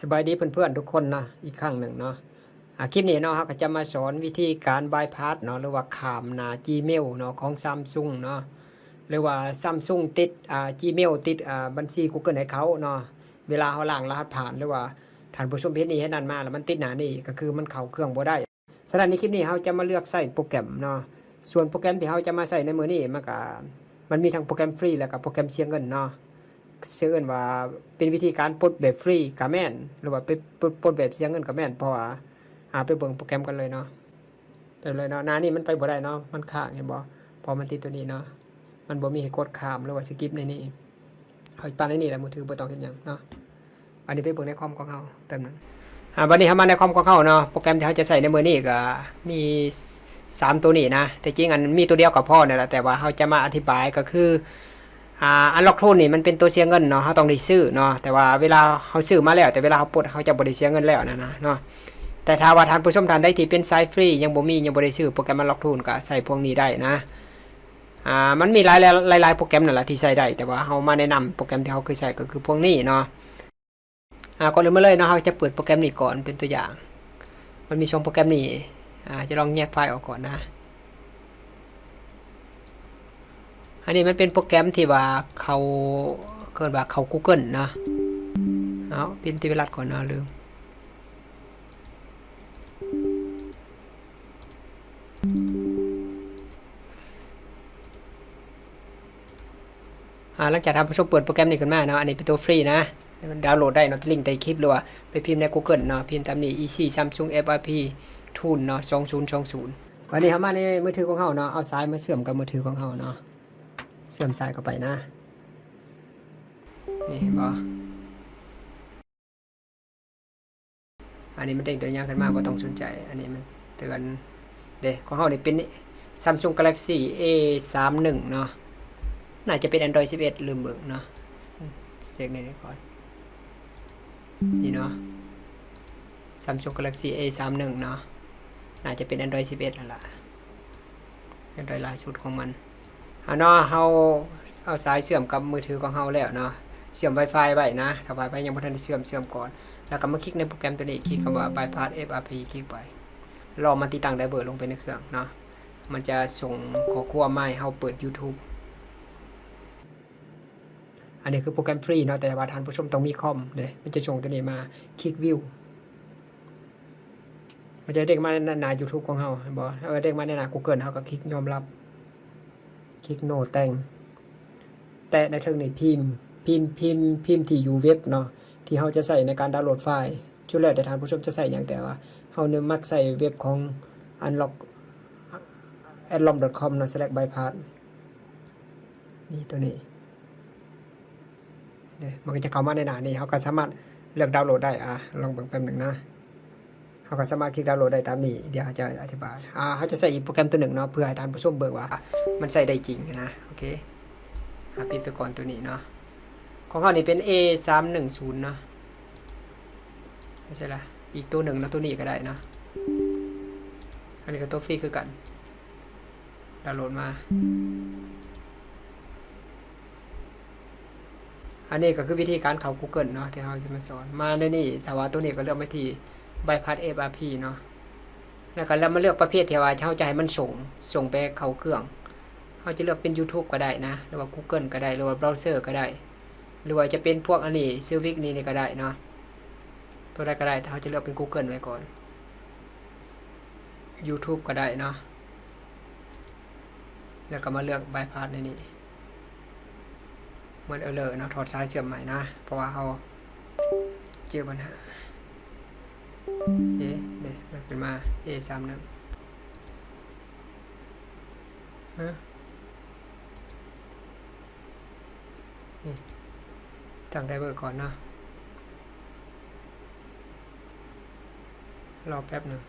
สบายดีเพื่อนๆทุกคนนะอีกครั้งหนึ่งเนาะคลิปนี้เนาะเราก็จะมาสอนวิธีการบายพาสเนาะหรือว่าขามหน้า Gmail เนาะของซัมซุงเนาะหรือว่าซัมซุงติดอ่า Gmail ติดอ่าบัญชี Google ให้เขาเนาะเวลาเขาล้างรหัสผ่านหรือว่าท่านผู้ชมเพจนี้ให้นั่นมาแล้วมันติดหน้านี่ก็คือมันเข้าเครื่องบ่ได้สำหรับในคลิปนี้เราจะมาเลือกใส่โปรแกรมเนาะส่วนโปรแกรมที่เราจะมาใส่ในมือนี้มันก็มันมีทั้งโปรแกรมฟรีแล้วก็โปรแกรมเสียเงินเนาะ เชื่อกันว่าเป็นวิธีการปลดแบบฟรีกับแม่น หรือว่าไปปลดปลดแบบเสียเงินกับแม่นเพราะว่าหาไปเบิ่งโปรแกรมกันเลยเนาะไปเลยเนาะนานี่มันไปบ่ได้เนาะมันค้างเห็นบ่พอมันติดตัวนี้เนาะมันบ่มีให้กดข้ามหรือว่าสกิปในนี้เอาตอนนี้นี่แหละมือถือบ่ต้องเฮ็ดหยังเนาะอันนี้ไปเบิ่งในคอมของเฮาแป๊บนึงอ่าบัดนี้เฮามาในคอมของเฮาเนาะโปรแกรมที่เฮาจะใส่ในมือนี้ก็มีสามตัวนี้นะแต่จริงอันมีตัวเดียวกับพ่อเนี่ยแหละแต่ว่าเฮาจะมาอธิบายก็คือ อ่าอันล็อกโทนนี่มันเป็นตัวเสียเงินเนาะเขาต้องได้ซื้อเนาะแต่ว่าเวลาเขาซื้อมาแล้ว แต่เวลาเขาปลดเขาจะบริเสียเงินแล้วนะนะเนาะแต่ถ้าว่าท่านผู้ชมท่านได้ที่เป็นไซฟรียังบ่มียังบ่ได้ซื้อโปรแกรมมันล็อกโทนก็ใส่พวกนี้ได้นะอ่ามันมีหลายหลายหลายโปรแกรมนั่นแหละที่ใส่ได้แต่ว่าเขามาแนะนำโปรแกรมที่เขาเคยใส่ก็คือพวกนี้เนาะอ่าก่อนอื่นมาเลยเนาะเขาจะเปิดโปรแกรมนี้ก่อนเป็นตัวอย่าง มันมีช่องโปรแกรมนี้อ่าจะลองแยกไฟล์ออกก่อนนะ อันนี้มันเป็นโปรแกรมที่ว่าเขาเกิดว่าเขา Google นะเอาเป็นติวรัดก่อนนะลืมหลังจากทำผู้ชมเปิดโปรแกรมนี้ขึ้นมาเนาะ อันนี้เป็นตัวฟรีนะ มันดาวน์โหลดได้เนาะลิงก์ใต้คลิปหรือว่าไปพิมพ์ใน Google เนาะ พิมพ์ตามนี้ EC Samsung FRP Tool เนาะ2020วันนี้เขามาในมือถือของเขาเนาะ เอาซ้ายมาเชื่อมกับมือถือของเขาเนาะ เชื่อมสายเข้าไปนะ นี่เห็นบ่อันนี้มันเด้งตัวอย่างขึ้นมาบ่ต้องสนใจ อันนี้มันเตือน เด้ของเฮานี่เป็น Samsung Galaxy A31 เนาะ น่าจะเป็น Android 11 ลืมเบิ่งเนาะเช็คในนี้ก่อน นี่เนาะ Samsung Galaxy A31 เนาะ น่าจะเป็น Android 11 แล้วล่ะ Android ล่าสุดของมัน เอาเนาะเฮาเอาสายเชื่อมกับมือถือของเฮาแล้วเนาะเชื่อม Wi-Fi ไว้นะถ้า Wi-Fi ยังบ่ทันได้เชื่อมเชื่อมก่อน แล้วก็มาคลิกในโปรแกรมตัวนี้คลิกคำว่า bypass FRP คลิกไปรอมันติดตั้งไดเวอร์ลงไปในเครื่องเนาะมันจะส่งข้อความมาให้เฮาเปิด YouTube อันนี้คือโปรแกรมฟรีเนาะแต่ว่าท่านผู้ชมต้องมีคอมเด้มันจะส่งตัวนี้มาคลิกวิวมันจะเด้งมาในหน้า YouTube ของเฮาบ่เออเด้งมาในหน้า Google เฮาก็คลิกยอมรับ คลิกโนแต่ง แต่ในเทิงนี่พิมพ์ พิมพ์พิมพ์พิมพ์ที่อยู่เว็บเนาะที่เราจะใส่ในการดาวน์โหลดไฟล์ชุดแรกแต่ท่านผู้ชมจะใส่อย่างแต่ว่าเราเนี่ยมักใส่เว็บของ unlock adlom.com นะ select bypass นี่ตัวนี้เนี่ยมันก็จะเข้ามาในหน้านี้เราก็สามารถเลือกดาวน์โหลดได้อะลองเบิ่งแป๊บหนึ่งนะ เราก็สามารถคลิกดาวน์โหลดได้ตามนี้ เดี๋ยวจะอธิบาย อ่าเขาจะใส่อีกโปรแกรมตัวหนึ่งเนาะเพื่อให้ท่านผู้ชมเบิ่งว่า มันใส่ได้จริงนะ โอเคหาปิดไปก่อนตัวนี้เนาะ ของเขานี่เป็น A สามหนึ่งศูนย์เนาะ ไม่ใช่ละอีกตัวหนึ่งเนาะตัวนี้ก็ได้เนาะ อันนี้ก็ตัวฟรีคือกัน ดาวน์โหลดมา อันนี้ก็คือวิธีการเข้า Google เนาะที่เขาจะมาสอน มาในนี่แต่ว่าตัวนี้ก็เลือกมาที่ bypass FRP เนาะแล้วก็เรามาเลือกประเภทที่ว่าเขาจะให้มันส่งส่งไปเขาเครื่องเขาจะเลือกเป็น YouTube ก็ได้นะหรือว่า Google ก็ได้หรือว่าเบราว์เซอร์ก็ได้ หรือว่าจะเป็นพวกอันนี้ซิลวิกนี่นี่ก็ได้เนาะตัวใดก็ได้แต่เขาจะเลือกเป็น Google ไว้ก่อน YouTube ก็ได้เนาะแล้วก็มาเลือก bypass ในนี้เหมือนเออเลยเนาะถอดสายเชื่อมใหม่นะ เพราะว่าเขาเจอปัญหา โอเคเดี๋ยวมันขึ้นมา A สามนึ่งฮะนี่ตั้งไดเวอร์ก่อนเนาะรอแป๊บหนึ่ง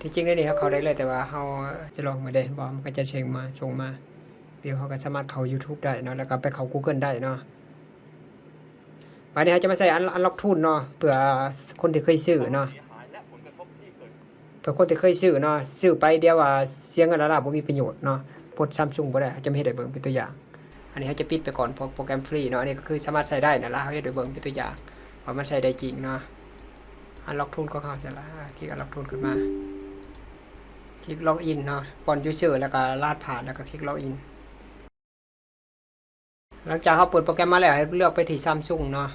ที่จริงได้นี่เขาเขาได้เลยแต่ว่าเขาจะลองมาได้บอกมันก็จะเช็งมาส่งมาเดี๋ยวเขาก็สามารถเข้า YouTube ได้เนาะแล้วก็ไปเข้า Google ได้เนาะ วันนี้เขาจะมาใส่อันอันล็อกทุนเนาะเผื่อคนที่เคยซื้อเนาะเพื่อคนที่เคยซื้อเนาะซื้อไปเดียวว่าเสียเงินล้วล่ะบ่มีประโยชน์เนาะปลดซัมซุงบ่ได้จะไม่เฮ็ดให้เบิ่งเป็นตัวอย่าง อันนี้เขาจะปิดไปก่อนพวกโปรแกรมฟรีเนาะอันนี้ก็คือสามารถใช้ได้นะละเขาจะดูเบิ่งเป็นตัวอย่างว่ามันใช้ได้จริงเนาะอันล็อกทุนก็เข้าเสร็จแล้วคลิกอันล็อกทุนขึ้นมาคลิกล็อกอินเนาะปอนยูเซอร์แล้วก็ลาดผ่านแล้วก็คลิกล็อกอิน หลังจากเขาเปิดโปรแกรมมาแล้วให้เลือกไปที่ซัมซุงเนาะ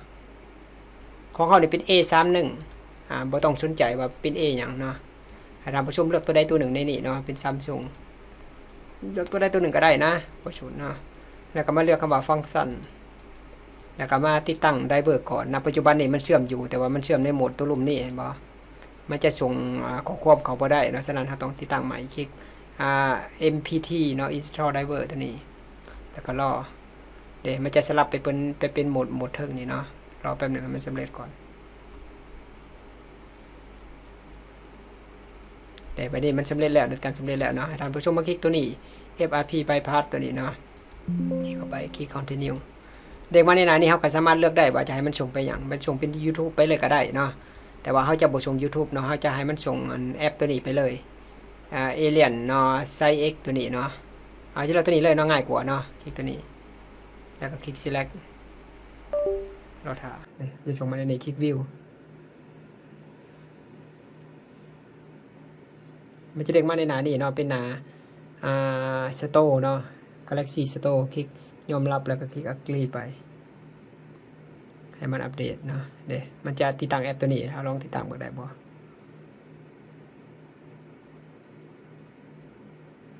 ของเขานี่เป็น A31 อ่าบ่ต้องสนใจว่าเป็น A หยังเนาะให้ท่านผู้ชมเลือกตัวใดตัวหนึ่งในนี่เนาะเป็นซัมซุงเลือกตัวใดตัวหนึ่งก็ได้นะบ่ชุดเนาะแล้วก็มาเลือกคำว่าฟังก์ชันแล้วก็มาติดตั้งไดเวอร์ก่อนณปัจจุบันนี้มันเชื่อมอยู่แต่ว่ามันเชื่อมในโหมดตัวลุ่มนี่เห็นบ่มันจะส่งข้อความเขาบ่ได้นะฉะนั้นเราต้องติดตั้งใหม่คลิกอ่า MPT เนาะ install driver ตัวนี้ แล้วก็รอ เดี๋ยวมันจะสลับไปเป็นไปเป็นโหมดโหมดเทิงนี่เนาะรอแป๊บหนึ่งมันสำเร็จก่อนเดี๋ยวไปนี่มันสำเร็จแล้วในการสำเร็จแล้วเนาะท่านผู้ชมมาคลิกตัวนี้ FRP bypass ตัวนี้เนาะนี่เข้าไปคลิก continue เด็กมาในหนานี้เขาก็สามารถเลือกได้ว่าจะให้มันส่งไปอย่างมันส่งเป็น YouTube ไปเลยก็ได้เนาะแต่ว่าเขาจะบ่ส่ง YouTube เนาะเขาจะให้มันส่งแอปตัวนี้ไปเลยอ่าเอเลียนเนาะไซเอ็กตัวนี้เนาะเอาที่เราตัวนี้เลยเนาะง่ายกว่าเนาะคลิกตัวนี้ แล้วก็คลิก select รอถ่ายจะส่งมาในนี้คลิก view มันจะเด้งมาในหนานี่เนาะเป็นหนาอ่า store เนาะ Galaxy Store คลิกยอมรับแล้วก็คลิก agree ไป ให้มันอัปเดตเนาะเดี๋ยวมันจะติดตั้งแอปตัวนี้เราลองติดตั้งเบิกได้บ่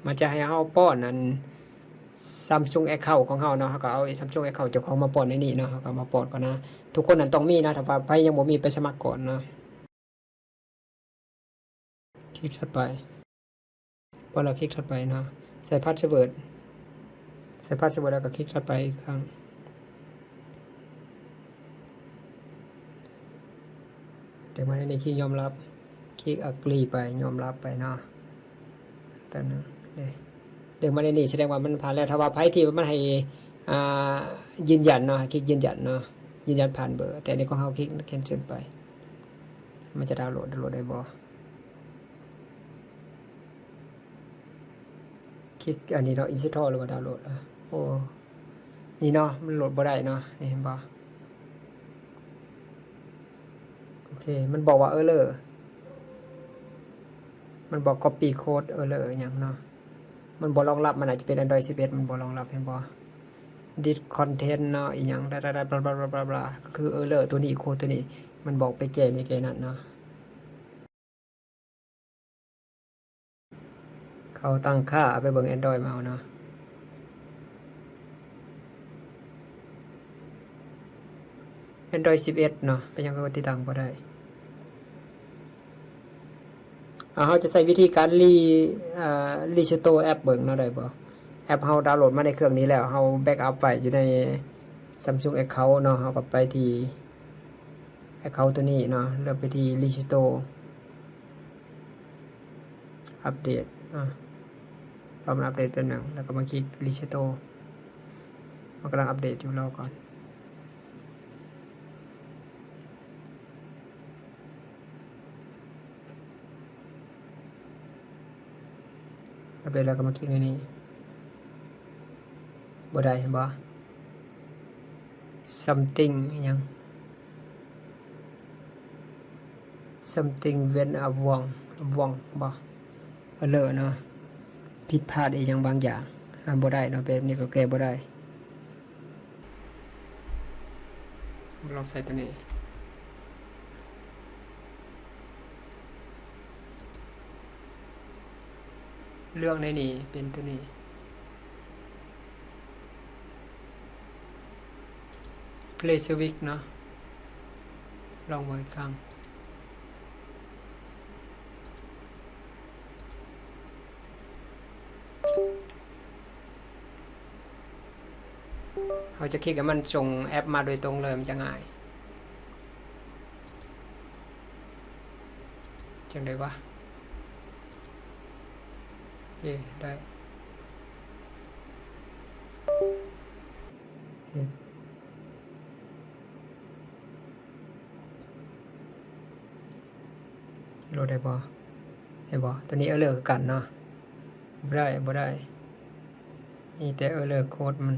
มันจะให้เฮาป้อนนั้น Samsung Account ของเฮาเนาะเฮาก็เอาไอ้ Samsung Account เจ้าของมาป้อนในนี้เนาะเฮาก็มาป้อนก่อนนะ ทุกคนนั้นต้องมีนะถ้าว่าใครยังบ่มีไปสมัครก่อนเนาะคลิกถัดไปพอเราคลิกถัดไปเนาะใส่พาสเวิร์ดใส่พาสเวิร์ดแล้วก็คลิกถัดไปอีกครั้งเดี๋ยวมาในนี้คลิกยอมรับ คลิกอักรีไปยอมรับไปเนาะแป๊บนึงเดี๋ยว ดี๋ยวมาในนี้แสดงว่ามันผ่านแล้วถ้าว่าไพ่ที่มันให้อ่ายืนยันเนาะคลิกยืนยันเนาะยืนยันผ่านเบอร์ แต่อันนี้ของเขาคลิกแคนเซิลไป มันจะดาวน์โหลดดาวน์โหลดได้บ่คลิกอันนี้เนาะอินสตอลหรือว่าดาวน์โหลดอะโอ้นี่เนาะมันโหลดบ่ได้เนาะนี่เห็นบ่โอเค มันบอกว่าเออเลอมันบอก copy code เออเลออย่างเนาะ มันบอกรองรับมันอาจจะเป็น Android 11 มันบอกรองรับเห็นบ่ did content เนาะอีหยังได้ได้บลาบลาบลาบลาบลาก็คือเออเลอร์ตัวนี้โคตัวนี้ มันบอกไปแก้นี่แก้นั่นเนาะเขาตั้งค่าไปเบิ่ง Android มาเอาเนาะ Android 11เนาะเป็นยังไงก็ติดตั้งบ่ได้อ่า เราจะใช้วิธีการรีรีสโตแอปเบิ่งเนาะได้บ่แอปเฮาดาวน์โหลดมาในเครื่องนี้แล้วเฮาแบ็กอัพไว้อยู่ใน Samsung Account เนาะเฮาก็ไปที่ Account ตัวนี้เนาะเลือกไปที่รีสโตร์อัปเดตอะรอมันอัปเดตเป็นหนึ่งแล้วก็มาคลิกรีสโตร์มันกำลังอัปเดตอยู่รอก่อน อัปเดตแล้วก็มาคลิกในนี้บ่ได้เห็นบ่ something ยัง something went wrong wrong บ่เออเลอเนาะผิดพลาดอีหยังบางอย่างอ่านบ่ได้เนาะแบบนี้ก็แก้บ่ได้ลองใส่ตัวนี้ เรื่องในนี้เป็นตัวนี้ Play Switch เนาะลองเวิร์กครั้งเราจะคลิกกับมันส่งแอปมาโดยตรงเลยมันจะง่ายจังได้วะ ได้โหลดได้บ่เห็นบ่ตัวนี้เออเลอร์กันเนาะบ่ได้บ่ได้นี่แต่เออเลอร์โค้ดมัน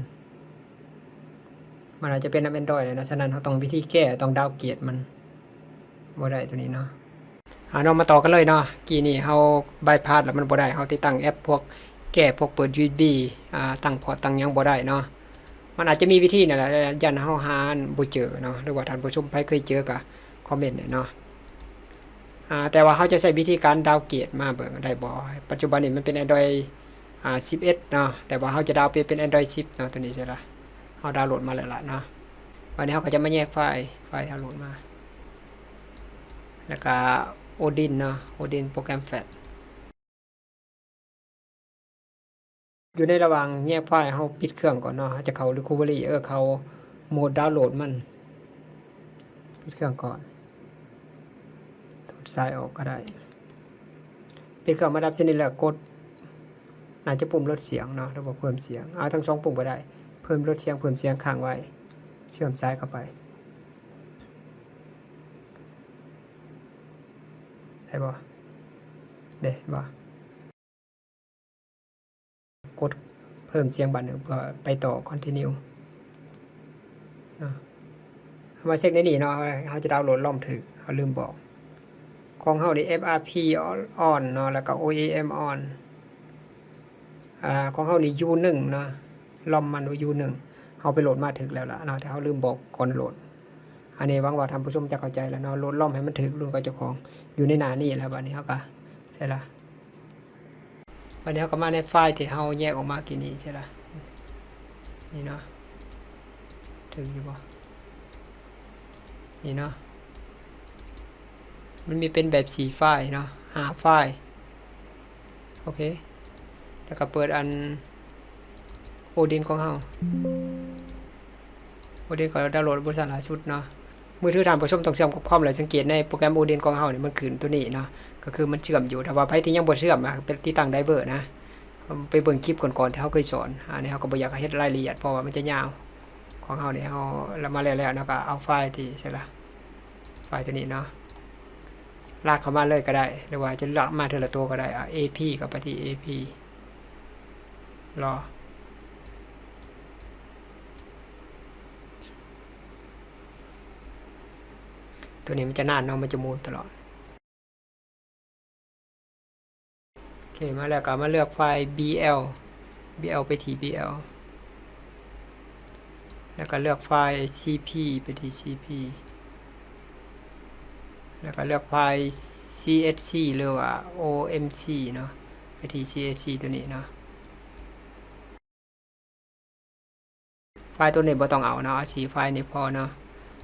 มันอาจจะเป็นน้ำ Android เลยนะฉะนั้นเราต้องวิธีแก้ต้องดาวน์เกรดมันบ่ได้ตัวนี้เนาะ อ่าเรามาต่อกันเลยเนาะกี่นี่เฮาบายพาสแล้วมันบ่ได้เฮาติดตั้งแอปพวกแก้พวกเปิด USB อ่าตั้งพอตั้งยังบ่ได้เนาะมันอาจจะมีวิธีนั่นแหละยันเฮาหาบ่เจอเนาะหรือว่าท่านผู้ชมไปเคยเจอก็คอมเมนต์หน่ยเนาะอ่าแต่ว่าเขาจะใช้วิธีการดาวเกรดมาเบิ่งได้บ่ปัจจุบันนี้มันเป็น Android อ่า11เนาะแต่ว่าเขาจะดาวน์ไปเป็น Android 10เนาะตัวนี้ใช่ละเขาดาวน์โหลดมาแล้วล่ะเนาะวันนี้เขาก็จะมาแยกไฟล์ไฟล์ที่เราโหลดมา แล้วก็ Odin เนาะ Odin โปรแกรมแฟลชอยู่ในระหว่างแยกไฟล์เขาปิดเครื่องก่อนเนาะจะเข้า recovery เออเขาโหมดดาวน์โหลดมัน ปิดเครื่องก่อนถอดสายออกก็ได้ ปิดเครื่องมาดับชนิดแล้วกดอาจจะปุ่มลดเสียงเนาะระบบเพิ่มเสียงเอาทั้งสองปุ่มก็ได้ เพิ่มลดเสียงเพิ่มเสียงค้างไว้ เชื่อมสายเข้าไป ได้บ่เด้บ่กดเพิ่มเสียงบัตรหนึ่งเพื่อไปต่อ continue เนาะเอามาเช็คในนี่เนาะเขาจะดาวน์โหลดล่อมถึกเขาลืมบอก ของเขานี่ FRP on เนาะแล้วก็ OEM on อ่าของเขานี่ U1 เนาะล่อมมันว่า U1 เขาไปโหลดมาถึกแล้วล่ะเนาะแต่เขาลืมบอกก่อนโหลด อันนี้หวังว่าท่านผู้ชมจะเข้าใจแล้วเนาะลดล่อมให้มันถึกรุ่นกับเจ้าของอยู่ในหน้านี่แล้วบัดนี้เขาก็เสร็จละวันนี้เขาก็มาในไฟล์ที่เขาแยกออกมากี่นี้ใช่ละนี่เนาะถึงอยู่บ่นี่เนาะมันมีเป็นแบบสีไฟล์เนาะหาไฟล์โอเค แล้วก็เปิดอันโอดินของเราโอดินก็ดาวน์โหลดบริษัทหล่าสุดเนาะ มือถือทานผู้ชมต้องเชื่อมกับคอมเลยสังเกตในโปรแกรมโอเดนของเฮาเนี่ยมันขึ้นตัวนี้เนาะก็คือมันเชื่อมอยู่แต่ว่าไผที่ยังบ่เชื่อมอะเป็นที่ตั้งไดเวอร์นะไปเบิ่งคลิปก่อนๆที่เฮาเคยสอนอันนี้เฮาก็บ่อยากให้เฮ็ดรายละเอียดเพราะว่ามันจะยาวของเฮาเนี่ยเฮาแล้วมาแล้วๆนะก็เอาไฟล์ที่ใช่ละไฟล์ตัวนี้เนาะลากเข้ามาเลยก็ได้ หรือว่าจะลากมาเทละตัวก็ได้อะ AP ก็ไปที่ AP รอ ตัวนี้มันจะนานเนาะมันจะมูนตลอด โอเค มาแล้วก็มาเลือกไฟล์ BL BL ไปที่ BL แล้วก็เลือกไฟล์ CP ไปที่ CP แล้วก็เลือกไฟล์ CSC หรือว่า OMC เนาะไปที่ CSC ตัวนี้เนาะไฟล์ตัวนี้บ่ต้องเอาเนาะเอาสีไฟล์นี้พอเนาะ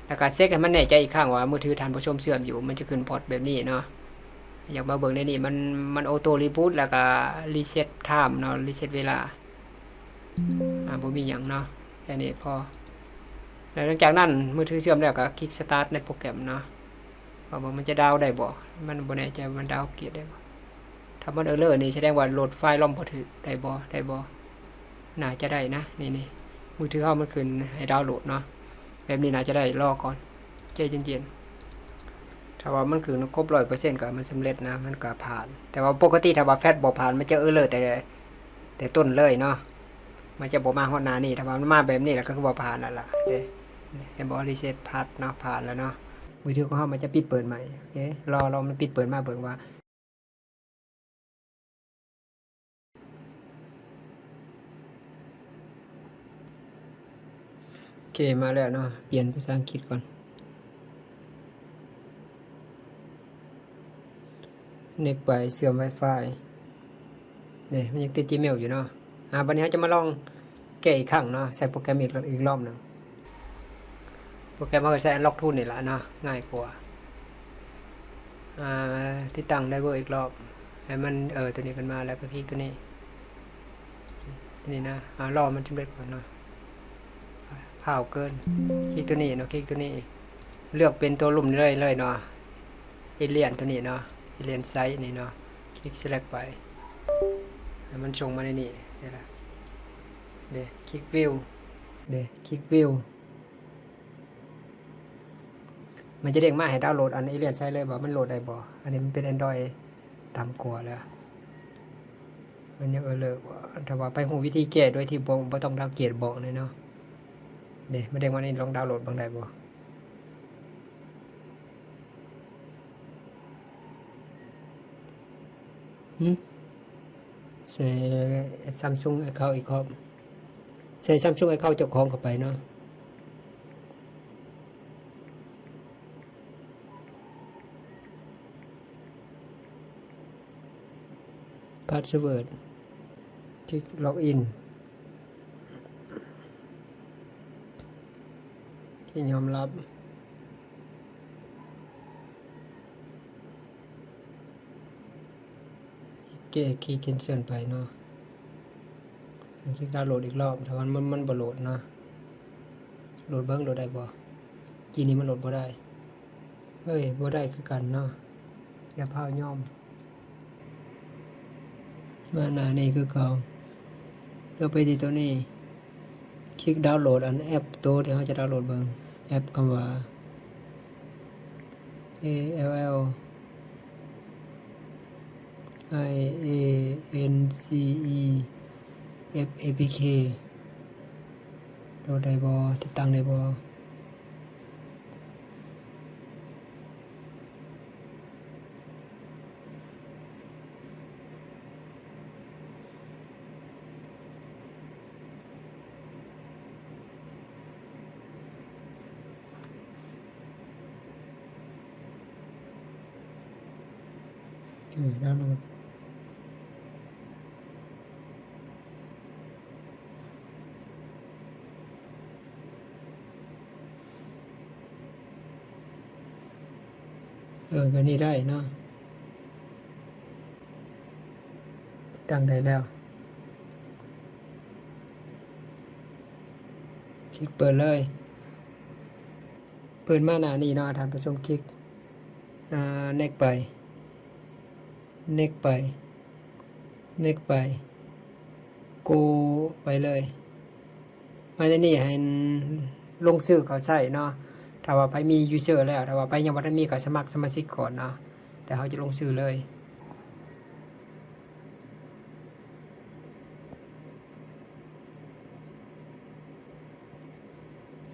แล้วก็เช็คให้มันแน่ใจอีกครั้งว่ามือถือท่านผู้ชมเชื่อมอยู่มันจะขึ้นพอร์ตแบบนี้เนาะอยากมาเบิ่งในนี่มันมันออโต้รีบูตแล้วก็รีเซ็ตไทม์เนาะรีเซ็ตเวลาอ่าบ่มีหยังเนาะแค่นี้พอแล้วหลังจากนั้นมือถือเชื่อมแล้วก็คลิกสตาร์ทในโปรแกรมเนาะว่าบ่มันจะดาวได้บ่มันบ่แน่ใจมันดาวเกียร์ได้บ่ถ้ามันเออร์เลอร์นี่แสดงว่าโหลดไฟล์ล่อมบ่ถือได้บ่ได้บ่น่าจะได้นะนี่นี่มือถือเฮามันขึ้นให้ดาวน์โหลดเนาะ แบบนี้น่าจะได้รอก่อนใจเย็นๆถ้าว่ามันคือครบร้อยเปอร์เซ็นต์ก็มันสำเร็จนะมันก็ผ่าน แต่ว่าปกติถ้าว่าแฟตบ่ผ่านมันจะเออเลยแต่แต่ต้นเลยเนาะมันจะบ่มาฮอดนานี่ถ้าว่ามันมาแบบนี้แล้วก็คือบ่ผ่านแล้วล่ะเด้เห็นบ่รีเซ็ตพัดเนาะผ่านแล้วเนาะมือถือของเฮามันจะปิดเปิดใหม่โอเครอรอมันปิดเปิดมาเบิ่งว่า เคมาแล้วเนาะเปลี่ยนภาษาอังกฤษก่อน เน็กไปเสื่อม Wi-Fi เนี่ยมันยังติด Gmail อยู่เนาะอ่าวันนี้เราจะมาลองแก้อีกครั้งเนาะใส่โปรแกรมอีกอีกรอบหนึ่งโปรแกรมเราก็ใช้ Unlock Tool นี่แหละเนาะง่ายกว่าอ่าที่ตั้งได้เบอร์อีกรอบให้มันเออตัวนี้ขึ้นมาแล้วก็คลิกตัวนี้ตัวนี้นะอ่ารอมันสำเร็จก่อนเนาะ ผ่าเกิน คลิกตัวนี้เนาะคลิกตัวนี้ เลือกเป็นตัวลุ่มเลยเลยเนาะเอเลียนตัวนี้เนาะเอเลียนไซส์นี่เนาะคลิก select ไปให้มันส่งมาในนี่นี่ละเดคลิกวิวเดคลิกวิวมันจะเด้งมาให้ดาวน์โหลดอันเอเลียนไซส์เลยบอกมันโหลดได้บ่อันนี้มันเป็น Android ต่ำกว่าแล้วมันยังเออเลยว่าถ้าว่าไปหูวิธีแก้โดยที่บ่บ่ต้องดาวน์เกียรบอกเลยเนาะ เดี๋ยวมาเด้งมานี่ลองดาวน์โหลดบางได้บ่หืมใส่ซัมซุงไอเขาอีกครับใส่ซัมซุงไอเขาเจ้าของเข้าไปเนาะพาสเวิร์ดคลิกล็อกอิน ที่ยอมรับ เกคีย์เคนเซิลไปเนาะคลิกดาวน์โหลดอีกรอบแต่ว่ามันมันบ่โหลดเนาะโหลดเบิ้งโหลดได้บ่กีนี้มันโหลดบ่ได้เฮ้ยบ่ได้คือกันเนาะอย่าพาย่อมมาหน้านี่คือเก่าเราไปที่ตัวนี้ คลิกดาวน์โหลดอันแอปตัวที่เขาจะดาวน์โหลดเบิ่ง แอปคำว่า A L L I A N C E F A P K โหลดได้บอติดตั้งได้บออดาวน์โหลดเออแบบ นี้ได้เนาะตั้งได้แล้ว คลิกเปิดเลย เปิดมาหน้านี้เนาะท่านผู้ชมคลิกอ่า next ไป next ไป next ไป go ไปเลย มาที่นี่ให้ลงชื่อเขาใส่เนาะ ถ้าว่าไปมี user แล้ว ถ้าว่าไปยังบ่ได้มีก็สมัครสมาชิกก่อนเนาะแต่เขาจะลงชื่อเลย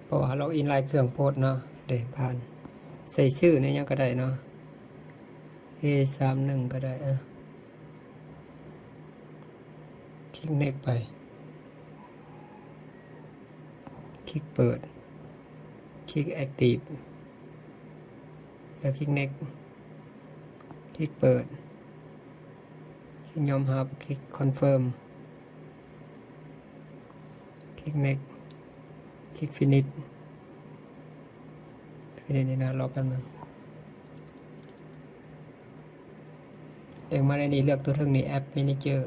เพราะว่าล็อกอินไลน์เครื่องโพสเนาะเดี๋ยวผ่าน ใส่ชื่อในยังก็ได้เนาะ A สามหนึ่งก็ได้อะคลิก next ไป คลิกเปิด คลิก active แล้วคลิก next คลิกเปิด คลิกยอมรับ คลิก confirm คลิก next คลิก finish finish นี่นะรอแป๊บนึงเด้งมาในนี้เลือกตัวเทิงนี้แอป Manager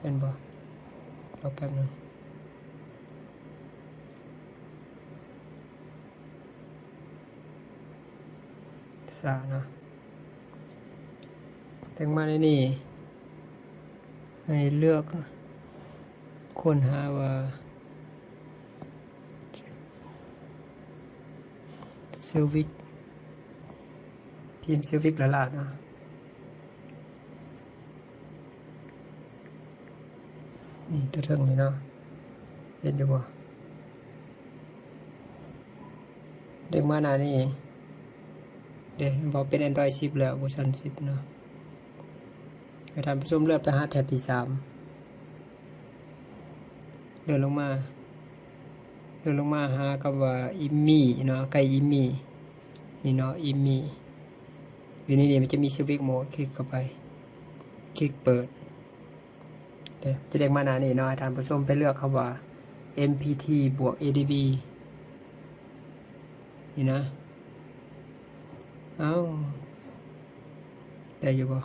เห็นบ่รอแป๊บนึง สานะเด้งมาในนี้ให้เลือกค้นหาว่าเซอร์วิสทีมซิลวิกละลาดนะนี่ตัวเทิงนี่เนาะเห็นอยู่บ่เด็กมาหนานี่ เด็กบอกเป็น Android 10 แล้วเวอร์ชัน10 เนาะให้ท่านผู้ชมเลือกไปหาแท็บที่ 3 เดินลงมา เดินลงมาหาคำว่าอิมมี่เนาะไก่อิมมี่นี่เนาะอิมมี่อยู่ในนี้มันจะมีสวิตช์โหมดคลิกเข้าไป คลิกเปิดเดี๋ยวจะเด็กมาหนานี่เนาะท่านผู้ชมไปเลือกคำว่า mpt บวก adb นี่นะ เอาได้อยู่บ่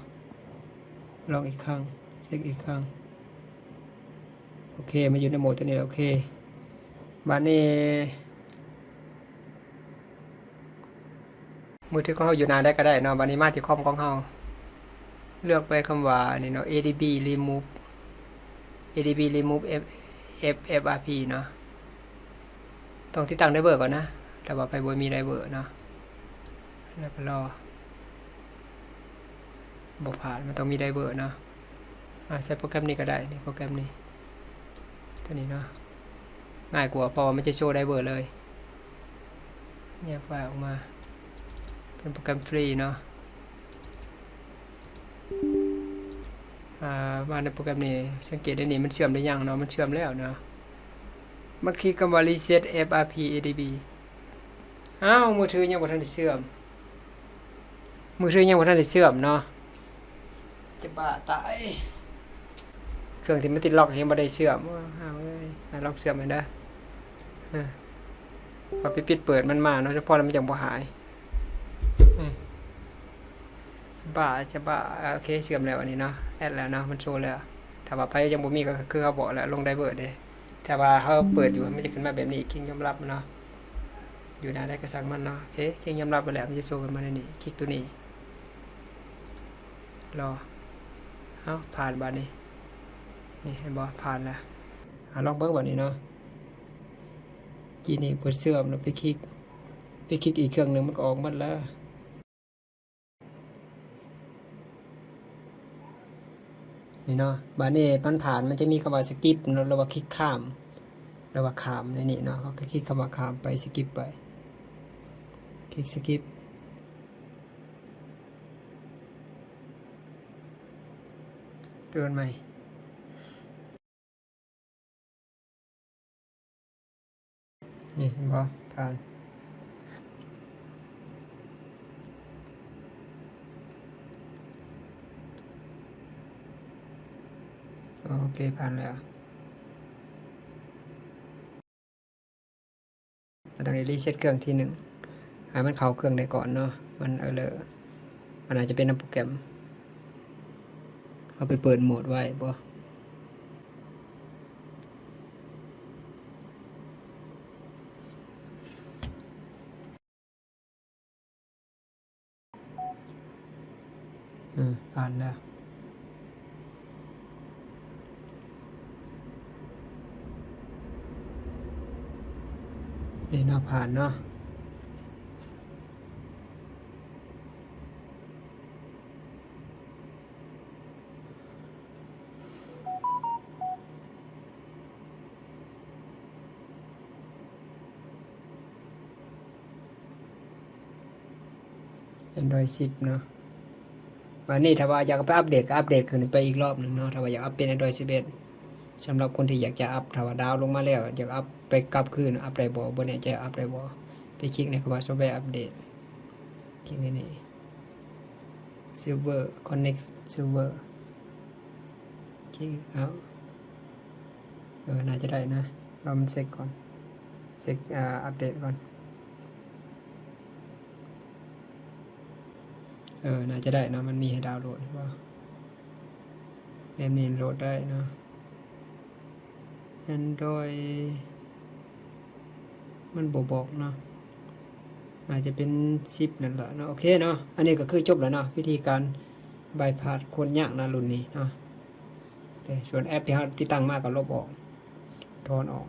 ลองอีกครั้งเช็คอีกครั้งโอเคมาอยู่ในโหมดตัวนี้แล้วโอเคบานนี้มือถือของเราอยู่นานได้ก็ได้เนาะบันนี้มาที่คอมของเราเลือกไปคำว่านี่เนาะ adb remove adb remove f f frp เนาะต้องที่ตั้งได้เวอร์ก่อนนะแต่ว่าไปบนมีได้เวอร์เนาะ แล้วก็รอบอกผ่านมันต้องมีไดเวอร์เนาะอ่าใช้โปรแกรมนี้ก็ได้นี่โปรแกรมนี้ตัวนี้เนาะง่ายกว่าพอมันจะโชว์ไดเวอร์เลยแยกไฟล์ออกมา เป็นโปรแกรมฟรีเนาะอ่ามาในโปรแกรมนี้สังเกตได้นี่มันเชื่อมได้ยังเนาะมันเชื่อมแล้วเนาะเมื่อกี้คำว่า reset frp adb อ้าวมือถือยังบ่ทันได้เชื่อม มือถือยังบ่ทันได้เชื่อมเนาะจะบ้าตายเครื่องที่มันติดล็อกยังบ่ได้เชื่อมว้าวเอาเอ้ยหาลองเชื่อมให้ได้ออะพอไปปิดเปิดมันมาเนาะเฉพาะแล้วมันจังบ่หายอืมจะบ้าจะบ้าอะโอเคเชื่อมแล้วอันนี้เนาะแอดแล้วเนาะมันโชว์แล้วถ้าว่าไปยังบ่มีก็คือเขาบอกแล้วลงไดเวอร์เด้ถ้าว่าเขาเปิดอยู่มันจะขึ้นมาแบบนี้คลิกยอมรับเนาะอยู่หน้าได้ก็สั่งมันเนาะโอเคคลิกยอมรับไปแล้วมันจะโชว์ขึ้นมาในนี้คลิกตัวนี้ รอเอาผ่านบานนี้นี่เห็นบ่ผ่านแล้วอะลองเบิ่งบัดนี้เนาะกี่นี่เปิดเสื่อมแล้วไปคลิก ไปคลิกอีกเครื่องหนึ่งมันก็ออกหมดแล้วนี่เนาะบานนี้มันผ่านมันจะมีคำว่าสกิปเนาว่าคลิกข้ามหรือว่าข้ามในนี่เนาะเขาก็คลิกคำว่าข้ามไปสกิปไป คลิกสกิป เตือนไหมนี่บ่ผ่านโอเคผ่านแล้วเราต้รีเซ็ตเครื่องที่หนึ่งให้มันเข้าเครื่องได้ก่อนเนาะ มันเออเลอมันอาจจะเป็นในโปรแกรม เอาไปเปิดโหมดไว้บ่อืมผ่านแล้วนี่เนาะผ่านเนาะ Android 10 เนาะวันนี้ถ้าว่าอยากไปอัปเดตก็อัปเดตขึ้นไปอีกรอบหนึ่งเนาะถ้าว่าอยากอัปเป็น Android 11สำหรับคนที่อยากจะอัปถ้าว่าดาวลงมาแล้วอยากอัปไปกลับคืนอัปได้บ่บ่แน่ใจอัปได้บ่ไปคลิกในคำว่า software update คลิกในนี้ server connect server คลิกเอาเออน่าจะได้นะรอมันเซ็กก่อนเซ็กอ่าอัปเดตก่อน เออ น่าจะได้เนะ มันมีให้ดาวน์โหลดหรือเปล่าเกมนี้โหลดได้เนอะ Android มันบบอกเนาะอาจจะเป็นชิปนั่นแหละเนาะโอเคเนาะ อันนี้ก็คือจบแล้วเนาะวิธีการบายพาสคนยากนะรุ่นนี้เนาะเส่วนแอปที่เราติดตั้งมากก็ลบออก ถอนออก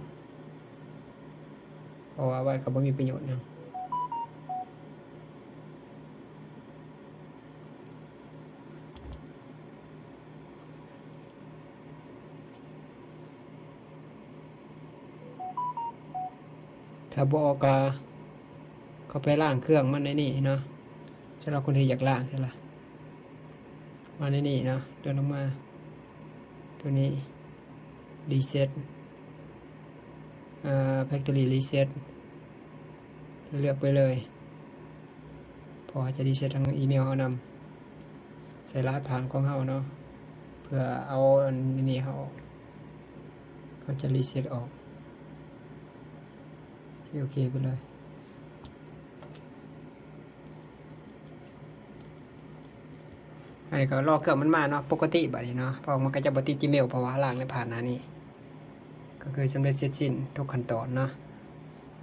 เพราะว่าไว้ก็บ่มีประโยชน์หยัง ถ้าบออกก็ก็ไปล้างเครื่องมันในนี่เนาะสำหรับคนที่อยากล้างใช่ละมาในนี่เนาะเดินลงมา ตัวนี้ reset อ่า factory reset เลือกไปเลย พอจะ reset ทางอีเมลเอานำใส่รหัสผ่านของเขาเนาะเพื่อเอาอันนี้เขาเขาจะ reset ออก โอเคไปเลยอันนี้ก็รอเกือบมันมาเนาะปกติแบบนี้เนาะเพอมันก็จะบติดจีเมลเพราะว่าล่างในผ่านหน้านี้ ก็คือสำเร็จเสร็จสิ้นทุกขั้นตอนเนาะ